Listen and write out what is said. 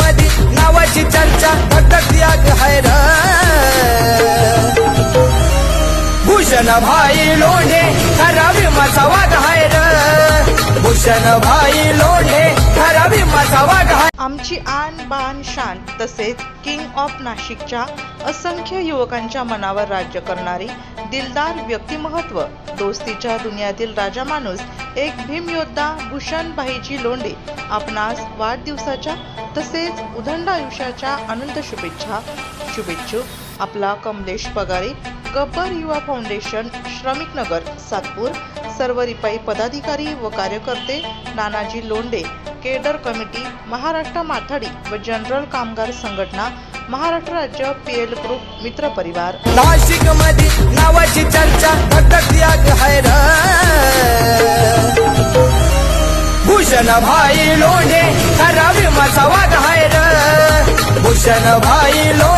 मधी नावाची चर्चा धगधगती आग हाय र. भूषण भाई लोढे खराबी माझा वाघ हाय र. भूषण भाई लोढे खराबी माझा वाघ आमची आन बान शान तसेच किंग ऑफ नाशिकच्या असंख्य युवकांच्या मनावर राज्य करणारी दिलदार व्यक्तिमहत्व दोस्तीच्या दुनियातील राजा माणूस एक भीमयोद्धा भूषण भाईजी लोंढे आपणास वाढदिवसाच्या तसेच उदंड आयुष्याच्या अनंत शुभेच्छा शुभेच्छुक आपला कमलेश पगारे गब्बर युवा फाउंडेशन श्रमिक नगर सातपूर सर्व रिपाई पदाधिकारी व कार्यकर्ते नानाजी लोंढे केडर कमिटी महाराष्ट्र माथाडी व जनरल कामगार संघटना महाराष्ट्र राज्य पी एल ग्रुप मित्र परिवार. नाशिकमध्ये नावाची भूषण भाई लोंढे खराबी माझा वाघ हाय र भूषण भाई लोंढे